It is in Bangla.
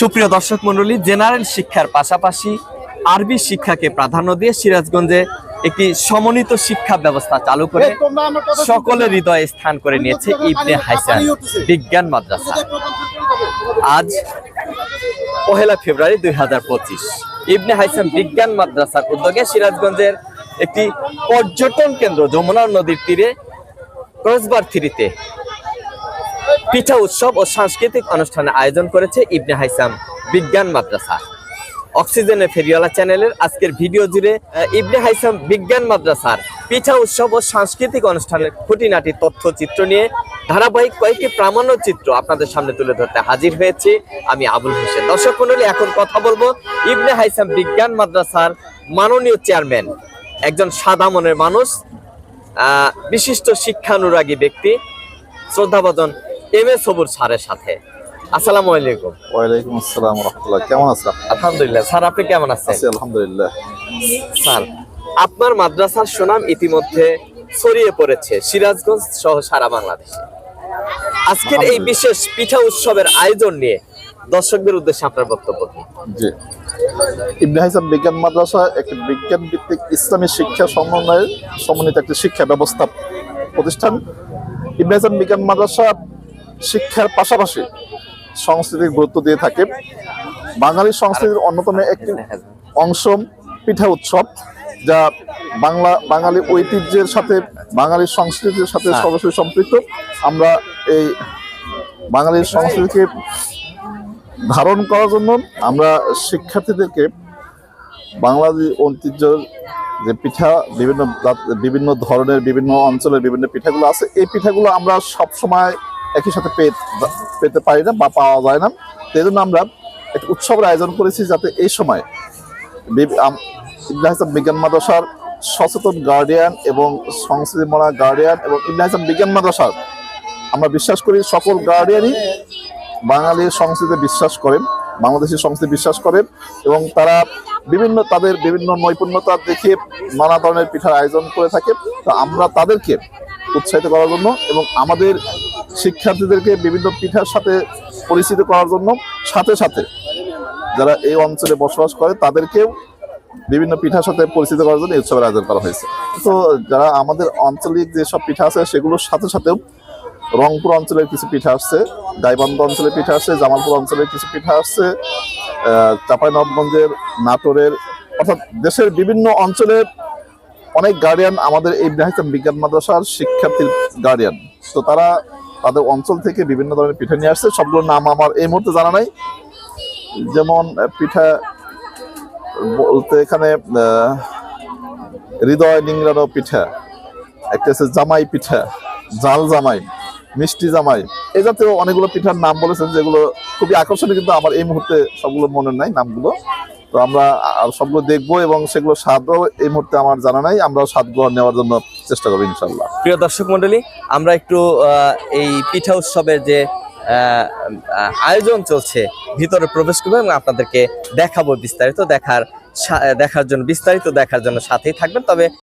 সুপ্রিয় দর্শক মণ্ডলী জেনারেল শিক্ষার পাশাপাশি আরবি শিক্ষাকে প্রাধান্য দিয়ে সিরাজগঞ্জে একটি সমন্বিত শিক্ষা ব্যবস্থা চালু করে সকলের হৃদয়ে স্থান করে নিয়েছে ইবনে হাইসান বিজ্ঞান মাদ্রাসা। আজ পহেলা ফেব্রুয়ারি দুই হাজার পঁচিশ। ইবনে হাইসান বিজ্ঞান মাদ্রাসার উদ্যোগে সিরাজগঞ্জের একটি পর্যটন কেন্দ্র যমুনা নদীর তীরে ক্রসবার থ্রিতে পিঠা উৎসব ও সাংস্কৃতিক অনুষ্ঠানের আয়োজন করেছে ইবনে হাইসাম বিজ্ঞান মাদ্রাসা। অক্সিজেনের ফেরিওয়ালা চ্যানেলের আজকের ভিডিও জুড়ে ইবনে হাইসাম বিজ্ঞান মাদ্রাসার পিঠা উৎসব ও সাংস্কৃতিক অনুষ্ঠানের খুঁটিনাটি তথ্যচিত্র নিয়ে ধারাবাহিক কয়েকটি প্রামাণ্য চিত্র আপনাদের সামনে তুলে ধরতে হাজির হয়েছি আমি আবুল হোসেন। দর্শক মন্ডলী এখন কথা বলব ইবনে হাইসাম বিজ্ঞান মাদ্রাসার মাননীয় চেয়ারম্যান। একজন সাদা মনের মানুষ বিশিষ্ট শিক্ষানুরাগী ব্যক্তি, শ্রদ্ধাভাজন এম এ সবুর স্যারের সাথে। আসসালামু আলাইকুম। ওয়ালাইকুম আসসালাম রহমতুল্লাহ। কেমন আছেন আলহামদুলিল্লাহ। স্যার আপনি কেমন আছেন? আছি আলহামদুলিল্লাহ। স্যার আপনার মাদ্রাসার সুনাম ইতিমধ্যে ছড়িয়ে পড়েছে সিরাজগঞ্জ সহ সারা বাংলাদেশে। আজকের এই বিশেষ পিঠা উৎসবের আয়োজন নিয়ে দর্শকদের উদ্দেশ্যে আপনার বক্তব্য কি? জি। ইবনে হাইসাম বিজ্ঞান মাদ্রাসা একটি বিজ্ঞান ভিত্তিক ইসলামী শিক্ষা সমন্বয়ের সমন্বিত একটি শিক্ষা ব্যবস্থা প্রতিষ্ঠান। ইবনে হাইসাম বিজ্ঞান মাদ্রাসা শিক্ষার পাশাপাশি সংস্কৃতির গুরুত্ব দিয়ে থাকে বাঙালি সংস্কৃতির অন্যতম একটি অংশ পিঠা উৎসব যা বাংলা বাঙালি ঐতিহ্যের সাথে বাঙালি সংস্কৃতির সাথে হ্যাঁ। সরাসরি সম্পৃক্ত আমরা এই বাঙালির সংস্কৃতিকে ধারণ করার জন্য আমরা শিক্ষার্থীদেরকে বাংলাদেশ ঐতিহ্যের যে পিঠা বিভিন্ন বিভিন্ন ধরনের বিভিন্ন অঞ্চলের বিভিন্ন পিঠাগুলো আছে এই পিঠাগুলো আমরা সব সময় একই সাথে পেতে পারি না বা পাওয়া যায় না। সেই জন্য আমরা একটা উৎসবের আয়োজন করেছি যাতে এই সময় হাসান বিজ্ঞান মাদ্রাসার সচেতন গার্ডিয়ান এবং সংস্কৃতিমনা গার্ডিয়ান এবং ইবনে হাসান বিজ্ঞান মাদ্রাসার আমরা বিশ্বাস করি সকল গার্ডিয়ানই বাঙালির সংস্কৃতিতে বিশ্বাস করেন, বাংলাদেশি সংস্কৃতি বিশ্বাস করেন এবং তারা বিভিন্ন তাদের বিভিন্ন নৈপুণ্যতা দেখিয়ে নানা ধরনের পিঠার আয়োজন করে থাকে। তো আমরা তাদেরকে উৎসাহিত করার জন্য এবং আমাদের শিক্ষার্থীদেরকে বিভিন্ন পিঠার সাথে পরিচিত করার জন্য সাথে সাথে যারা এই অঞ্চলে বসবাস করে, তাদেরকেও বিভিন্ন পিঠার সাথে পরিচিত করার জন্য উৎসবের আয়োজন করা হয়েছে। তো যারা আমাদের আঞ্চলিক যেসব পিঠা আছে, সেগুলোর সাথে সাথেও রংপুর অঞ্চলের কিছু পিঠা আসছে গাইবান্ধা অঞ্চলের পিঠা আসছে, জামালপুর অঞ্চলের কিছু পিঠা আসছে চাঁপাইনবাবগঞ্জের, নাটোরের, অর্থাৎ দেশের বিভিন্ন অঞ্চলের অনেক গার্ডিয়ান আমাদের এই বিজ্ঞান মাদ্রাসার শিক্ষার্থীর গার্ডিয়ান তো তারা তাদের অঞ্চল থেকে বিভিন্ন ধরনের পিঠা নিয়ে আসছে। সবগুলোর নাম আমার এই মুহূর্তে জানা নাই। যেমন পিঠা বলতে এখানে হৃদয় নিংড়ানো পিঠা, একটা আছে জামাই পিঠা, জাল জামাই, মিষ্টি জামাই। এই জাতীয় অনেকগুলো পিঠার নাম বলেছেন, যেগুলো খুবই আকর্ষণীয়, কিন্তু আমার এই মুহূর্তে সবগুলো মনে নাই নামগুলো। তো আমরা সবগুলো দেখব এবং সেগুলো স্বাদও এই মুহূর্তে আমার জানা নাই, আমরাও স্বাদগুলো নেওয়ার জন্য চেষ্টা করব ইনশাল্লাহ প্রিয় দর্শক মন্ডলী আমরা একটু এই পিঠা উৎসবের যে আয়োজন চলছে, ভিতরে প্রবেশ করব এবং আপনাদেরকে দেখাবো বিস্তারিত, দেখার দেখার জন্য, বিস্তারিত দেখার জন্য সাথেই থাকবেন। তবে